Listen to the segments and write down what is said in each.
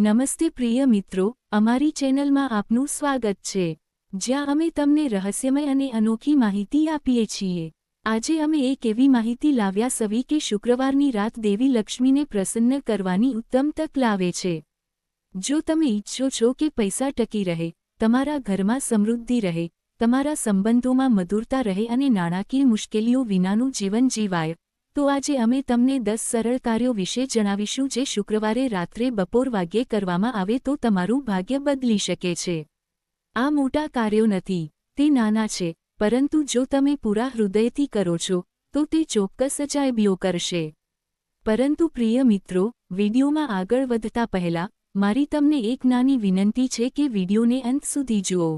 નમસ્તે પ્રિય મિત્રો, અમારી ચેનલમાં આપનું સ્વાગત છે. જ્યાં અમે તમને રહસ્યમય અને અનોખી માહિતી આપીએ છીએ. આજે અમે એક એવી માહિતી લાવ્યા સવી કે શુક્રવારની રાત દેવી લક્ષ્મીને પ્રસન્ન કરવાની ઉત્તમ તક લાવે છે. જો તમે ઈચ્છો છો કે પૈસા ટકી રહે, તમારા ઘરમાં સમૃદ્ધિ રહે, તમારા સંબંધોમાં મધુરતા રહે અને નાણાકીય મુશ્કેલીઓ વિનાનું જીવન જીવાય તો આજે અમે તમને દસ સરળ કાર્યો વિશે જણાવીશું જે શુક્રવારે રાત્રે બપોર વાગ્યે કરવામાં આવે તો તમારું ભાગ્ય બદલી શકે છે. આ મોટા કાર્યો નથી, તે નાના છે, પરંતુ જો તમે પૂરા હૃદયથી કરો છો, તો તે ચોક્કસ અજાયબીઓ કરશે. પરંતુ પ્રિય મિત્રો, વિડીયોમાં આગળ વધતા પહેલા, મારી તમને એક નાની વિનંતી છે કે વિડીયોને અંત સુધી જુઓ.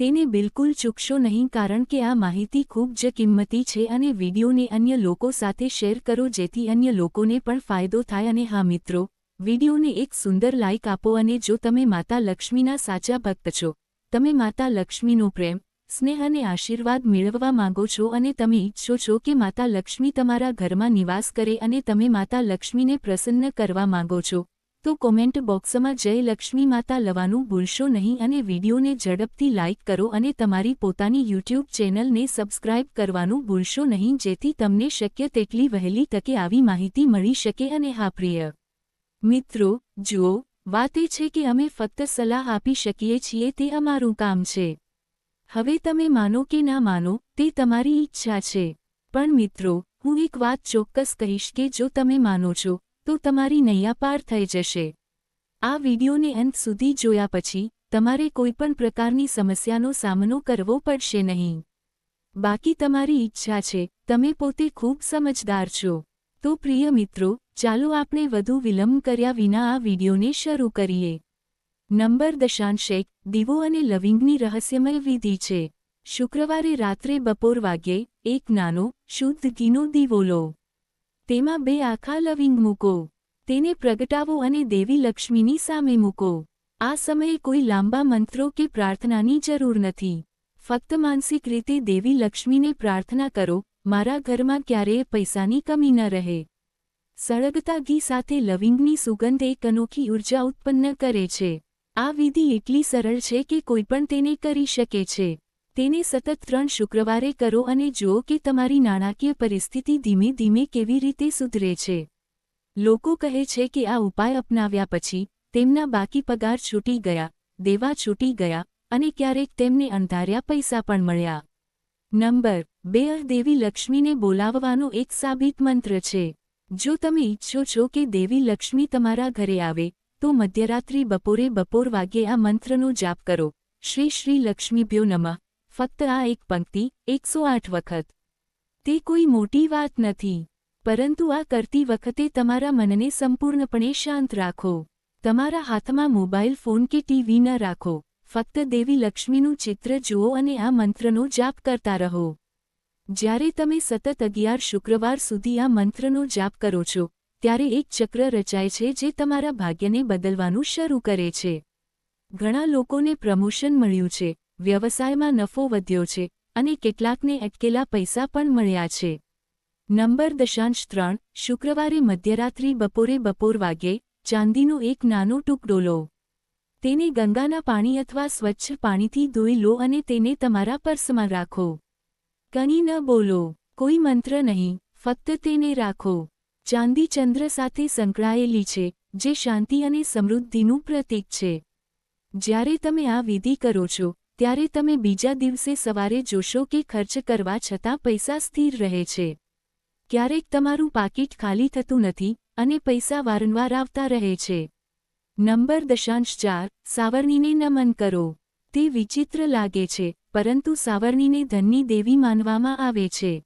તેને બિલકુલ ચૂકશો નહીં કારણ કે આ માહિતી ખૂબ જ કિંમતી છે અને વિડીયોને અન્ય લોકો સાથે શેર કરો જેથી અન્ય લોકોને પણ ફાયદો થાય અને હા મિત્રો, વિડીયોને એક સુંદર લાઇક આપો અને જો તમે માતા લક્ષ્મીના સાચા ભક્ત છો, તમે માતા લક્ષ્મીનો પ્રેમ, સ્નેહ અને આશીર્વાદ મેળવવા માંગો છો અને તમે ઈચ્છો છો કે માતા લક્ષ્મી તમારા ઘરમાં નિવાસ કરે અને તમે માતા લક્ષ્મીને પ્રસન્ન કરવા માંગો છો તો કોમેન્ટ બોક્સમાં જય લક્ષ્મી માતા લવાનું ભૂલશો નહીં અને વિડીયોને ઝડપથી લાઇક કરો અને તમારી પોતાની યુટ્યુબ ચેનલને સબસ્ક્રાઇબ કરવાનું ભૂલશો નહીં જેથી તમને શક્ય તેટલી વહેલી તકે આવી માહિતી મળી શકે અને હા, પ્રિય મિત્રો, જુઓ, વાત એ છે કે અમે ફક્ત સલાહ આપી શકીએ છીએ તે અમારું કામ છે. હવે તમે માનો કે ના માનો, તે તમારી ઈચ્છા છે. પણ મિત્રો, હું એક વાત ચોક્કસ કહીશ કે જો તમે માનો છો તો તમારી નૈયા પાર થઈ જશે. આ વિડીયોને અંત સુધી જોયા પછી, તમારે કોઈપણ પ્રકારની સમસ્યાનો સામનો કરવો પડશે નહીં. બાકી તમારી ઈચ્છા છે, તમે પોતે ખૂબ સમજદાર છો. તો પ્રિય મિત્રો, ચાલો આપણે વધુ વિલંબ કર્યા વિના આ વિડીયોને શરૂ કરીએ. નંબર દશાંશ એક દીવો અને લવિંગની રહસ્યમય વિધિ છે. શુક્રવારે રાત્રે બપોર વાગ્યે, એક નાનો, શુદ્ધ ઘીનો દીવો લો. તેમાં બે આખા લવિંગ મૂકો. તેને પ્રગટાવો અને દેવી લક્ષ્મીની સામે મૂકો. આ સમયે કોઈ લાંબા મંત્રો કે પ્રાર્થનાની જરૂર નથી. ફક્ત માનસિક રીતે દેવી લક્ષ્મીને પ્રાર્થના કરો, મારા ઘરમાં ક્યારેય પૈસાની કમી ન રહે. સળગતા ઘી સાથે લવિંગની સુગંધ એક અનોખી ઊર્જા ઉત્પન્ન કરે છે. આ વિધિ એટલી સરળ છે કે કોઈપણ તેને કરી શકે છે. તેને સતત ત્રણ શુક્રવારે કરો અને જુઓ કે તમારી નાણાકીય પરિસ્થિતિ ધીમે ધીમે કેવી રીતે સુધરે છે. લોકો કહે છે કે આ ઉપાય અપનાવ્યા પછી, તેમના બાકી પગાર છૂટી ગયા, દેવા છૂટી ગયા, અને ક્યારેક તેમને અંધાર્યા પૈસા પણ મળ્યા. નંબર બે, દેવી લક્ષ્મીને બોલાવવાનો એક સાબિત મંત્ર છે. જો તમે ઈચ્છો છો કે દેવી લક્ષ્મી તમારા ઘરે આવે, તો મધ્યરાત્રિ બપોરે બપોર વાગ્યે આ મંત્રનો જાપ કરો. શ્રી શ્રી લક્ષ્મીભ્યો નમઃ. ફક્ત આ એક પંક્તિ, એકસો આઠ વખત. તે કોઈ મોટી વાત નથી, પરંતુ આ કરતી વખતે તમારા મનને સંપૂર્ણપણે શાંત રાખો. તમારા હાથમાં મોબાઈલ ફોન કે ટીવી ન રાખો. ફક્ત દેવી લક્ષ્મીનું ચિત્ર જુઓ અને આ મંત્રનો જાપ કરતા રહો. જ્યારે તમે સતત અગિયાર શુક્રવાર સુધી આ મંત્રનો જાપ કરો છો, ત્યારે એક ચક્ર રચાય છે જે તમારા ભાગ્યને બદલવાનું શરૂ કરે છે. ઘણા લોકોને પ્રમોશન મળ્યું છે વ્યવસાયમાં નફો વધ્યો છે અને કેટલાકને અટકેલા પૈસા પણ મળ્યા છે. નંબર દશાંશ ત્રણ, શુક્રવારે મધ્યરાત્રિ બપોરે બપોર વાગ્યે ચાંદીનો એક નાનો ટુકડો લો. તેને ગંગાના પાણી અથવા સ્વચ્છ પાણીથી ધોઈ લો અને તેને તમારા પર્સમાં રાખો. કંઈ ન બોલો, કોઈ મંત્ર નહીં, ફક્ત તેને રાખો. ચાંદી ચંદ્ર સાથે સંકળાયેલી છે, જે શાંતિ અને સમૃદ્ધિનું પ્રતીક છે. જ્યારે તમે આ વિધિ કરો છો ત્યારે તમે બીજા દિવસે સવારે જોશો કે ખર્ચ કરવા છતાં પૈસા સ્થિર રહે છે. ક્યારેક તમારું પાકીટ ખાલી થતું નથી અને પૈસા વારંવાર આવતા રહે છે. નંબર દશાંશ ચાર, સાવરણીને નમન કરો. તે વિચિત્ર લાગે છે, પરંતુ સાવરણીને ધનની દેવી માનવામાં આવે છે.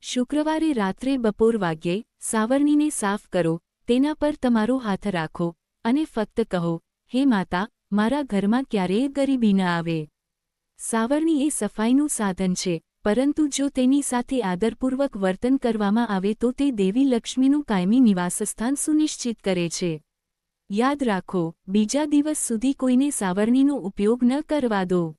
શુક્રવારે રાત્રે બપોર વાગ્યે સાવરણીને સાફ કરો, તેના પર તમારો હાથ રાખો અને ફક્ત કહો, હે માતા, મારા ઘરમાં ક્યારેય ગરીબી ન આવે. સાવરણી એ સફાઈનું સાધન છે, પરંતુ જો તેની સાથે આદરપૂર્વક વર્તન કરવામાં આવે તો તે દેવી લક્ષ્મીનું કાયમી નિવાસસ્થાન સુનિશ્ચિત કરે છે. યાદ રાખો, બીજા દિવસ સુધી કોઈને સાવરણીનો ઉપયોગ ન કરવા દો.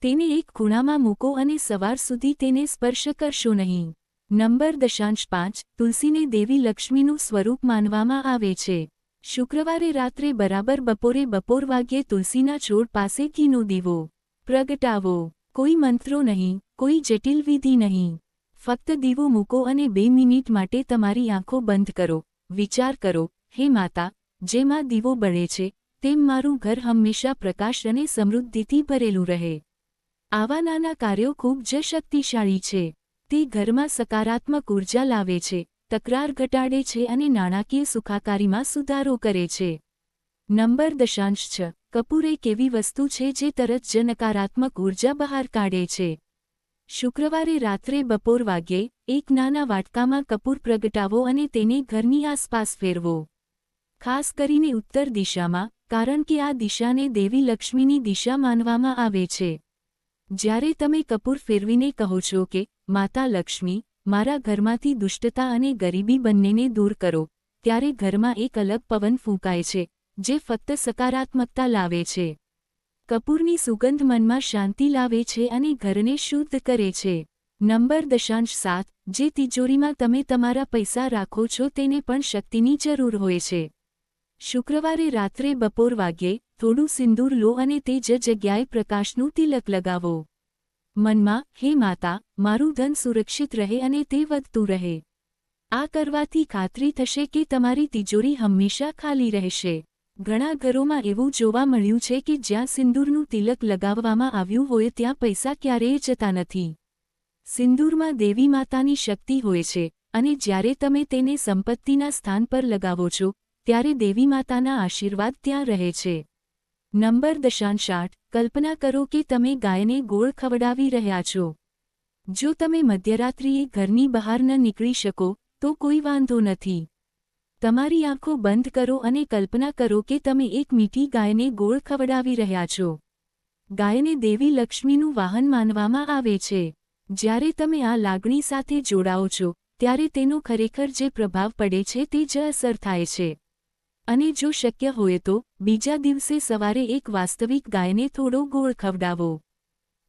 તેને એક ખૂણામાં મૂકો અને સવાર સુધી તેને સ્પર્શ કરશો નહીં. નંબર દશાંશ પાંચ, તુલસીને દેવી લક્ષ્મીનું સ્વરૂપ માનવામાં આવે છે. શુક્રવારે રાત્રે બરાબર બપોરે બપોર વાગ્યે તુલસીના છોડ પાસે ઘીનો દીવો. પ્રગટાવો. કોઈ મંત્રો નહીં, કોઈ જટિલ વિધિ નહીં. ફક્ત દીવો મૂકો અને બે મિનિટ માટે તમારી આંખો બંધ કરો. વિચાર કરો, હે માતા, જેમાં દીવો બળે છે, તેમ મારું ઘર હંમેશા પ્રકાશ અને સમૃદ્ધિથી ભરેલું રહે. આવા નાના કાર્યો ખૂબ જ શક્તિશાળી છે. તે ઘરમાં સકારાત્મક ઊર્જા લાવે છે, તકરાર ઘટાડે છે અને નાણાકીય સુખાકારીમાં સુધારો કરે છે. નંબર દશાંશ છ. કપૂર એક એવી વસ્તુ છે જે તરત જ નકારાત્મક ઊર્જા બહાર કાઢે છે? શુક્રવારે રાત્રે બપોર વાગ્યે એક નાના વાટકામાં કપૂર પ્રગટાવો અને તેને ઘરની આસપાસ ફેરવો. ખાસ કરીને ઉત્તર દિશામાં, કારણ કે આ દિશાને દેવી લક્ષ્મીની દિશા માનવામાં આવે છે. જ્યારે તમે કપૂર ફેરવીને કહો છો કે, માતા લક્ષ્મી, મારા ઘરમાંથી દુષ્ટતા અને ગરીબી બંનેને દૂર કરો, ત્યારે ઘરમાં એક અલગ પવન ફૂંકાય છે. જે ફક્ત સકારાત્મકતા લાવે છે. કપૂરની સુગંધ મનમાં શાંતિ લાવે છે અને ઘરને શુદ્ધ કરે છે. નંબર દશાંશ સાત, જે તિજોરીમાં તમે તમારા પૈસા રાખો છો તેને પણ શક્તિની જરૂર હોય છે. શુક્રવારે રાત્રે બપોર વાગ્યે થોડું સિંદૂર લો અને તે જ જગ્યાએ પ્રકાશનું તિલક લગાવો. મનમાં, હે માતા, મારું ધન સુરક્ષિત રહે અને તે વધતું રહે. આ કરવાથી ખાતરી થશે કે તમારી તિજોરી હંમેશા ખાલી રહેશે. ઘણા ઘરોમાં એવું જોવા મળ્યું છે કે જ્યાં સિંદૂરનું તિલક લગાવવામાં આવ્યું હોય ત્યાં પૈસા ક્યારેય જતા નથી. સિંદૂરમાં દેવી માતાની શક્તિ હોય છે, અને જ્યારે તમે તેને સંપત્તિના સ્થાન પર લગાવો છો, ત્યારે દેવી માતાના આશીર્વાદ ત્યાં રહે છે. નંબર દશાંશ આઠ કલ્પના કરો કે તમે ગાયને ગોળ ખવડાવી રહ્યા છો. જો તમે મધ્યરાત્રિએ ઘરની બહાર ન નીકળી શકો, તો કોઈ વાંધો નથી. તમારી આંખો બંધ કરો અને કલ્પના કરો કે તમે એક મીઠી ગાયને ગોળ ખવડાવી રહ્યા છો. ગાયને દેવી લક્ષ્મીનું વાહન માનવામાં આવે છે. જ્યારે તમે આ લાગણી સાથે જોડાઓ છો, ત્યારે તેનો ખરેખર જે પ્રભાવ પડે છે તે જ અસર થાય છે. અને જો શક્ય હોય તો, બીજા દિવસે સવારે એક વાસ્તવિક ગાયને થોડો ગોળ ખવડાવો.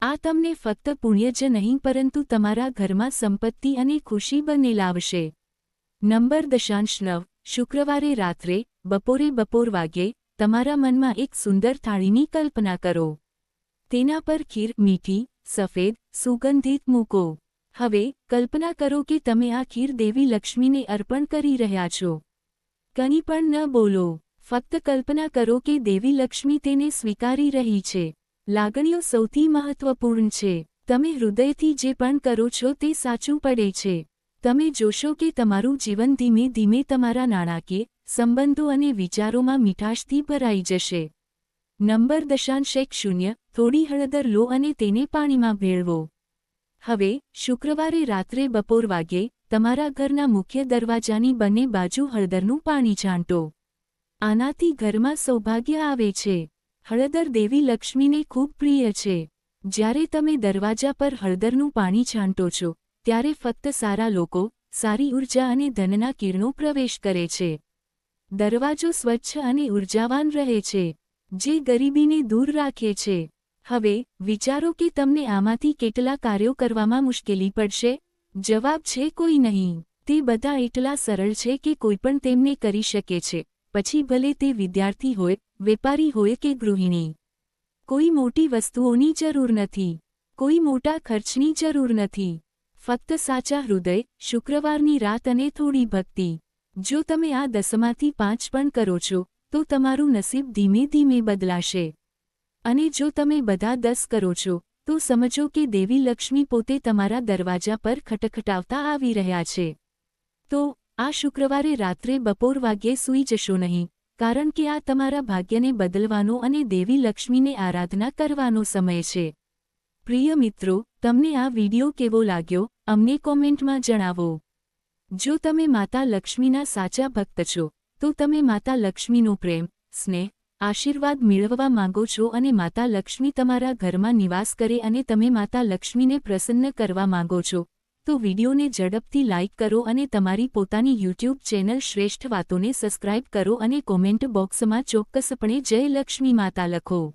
આ તમને ફક્ત પુણ્ય જ નહીં, પરંતુ તમારા ઘરમાં સંપત્તિ અને ખુશી બંને લાવશે. નંબર દશાંશ નવ. શુક્રવારે રાત્રે, બપોરે બપોર વાગ્યે તમારા મનમાં એક સુંદર થાળીની કલ્પના કરો. તેના પર ખીર, મીઠી, સફેદ, સુગંધિત મૂકો. હવે, કલ્પના કરો કે તમે આ ખીર દેવી લક્ષ્મીને અર્પણ કરી રહ્યા છો. કંઈ પણ ન બોલો. ફક્ત કલ્પના કરો કે દેવી લક્ષ્મી તેને સ્વીકારી રહી છે. લાગણીઓ સૌથી મહત્વપૂર્ણ છે. તમે હૃદયથી જે પણ કરો છો તે સાચું પડે છે. તમે જોશો કે તમારું જીવન ધીમે ધીમે તમારા નાણાકીય સંબંધો અને વિચારોમાં મીઠાશથી ભરાઈ જશે. નંબર દશાંશ એક શૂન્ય, થોડી હળદર લો અને તેને પાણીમાં ભેળવો. હવે, શુક્રવારે રાત્રે બપોર વાગ્યે તમારા ઘરના મુખ્ય દરવાજાની બંને બાજુ હળદરનું પાણી છાંટો. આનાથી ઘરમાં સૌભાગ્ય આવે છે. હળદર દેવી લક્ષ્મીને ખૂબ પ્રિય છે. જ્યારે તમે દરવાજા પર હળદરનું પાણી છાંટો છો ત્યારે ફક્ત સારા લોકો, સારી ઊર્જા અને ધનના કિરણો પ્રવેશ કરે છે. દરવાજો સ્વચ્છ અને ઉર્જાવાન રહે છે, જે ગરીબીને દૂર રાખે છે. હવે, વિચારો કે તમને આમાંથી કેટલા કાર્યો કરવામાં મુશ્કેલી પડશે? જવાબ છે કોઈ નહીં. તે બધા એટલા સરળ છે કે કોઈપણ તેમને કરી શકે છે. પછી ભલે તે વિદ્યાર્થી હોય, વેપારી હોય કે ગૃહિણી. કોઈ મોટી વસ્તુઓની જરૂર નથી. કોઈ મોટા ખર્ચની જરૂર નથી. ફક્ત સાચા હૃદય, શુક્રવારની રાત અને થોડી ભક્તિ. જો તમે આ દસમાંથી પાંચ પણ કરો છો, તો તમારું નસીબ ધીમે ધીમે બદલાશે. અને જો તમે બધા દસ કરો છો, તો સમજો કે દેવી લક્ષ્મી પોતે તમારા દરવાજા પર ખટખટાવતા આવી રહ્યા છે. તો, આ શુક્રવારે રાત્રે બપોર વાગ્યે સૂઈ જશો નહીં, કારણ કે આ તમારા ભાગ્યને બદલવાનો અને દેવી લક્ષ્મીને આરાધના કરવાનો સમય છે. પ્રિય મિત્રો, તમને આ વિડિયો કેવો લાગ્યો? અમને કોમેન્ટમાં જણાવો. જો તમે માતા લક્ષ્મીના સાચા ભક્ત છો, તો તમે માતા લક્ષ્મીનો પ્રેમ, સ્નેહ, આશીર્વાદ મેળવવા માંગો છો અને માતા લક્ષ્મી તમારા ઘરમાં નિવાસ કરે અને તમે માતા લક્ષ્મીને પ્રસન્ન કરવા માંગો છો, તો વિડીયોને ઝડપથી લાઇક કરો અને તમારી પોતાની યુટ્યુબ ચેનલ શ્રેષ્ઠ વાતોને સબસ્ક્રાઇબ કરો અને કોમેન્ટ બોક્સમાં ચોક્કસપણે જય લક્ષ્મી માતા લખો.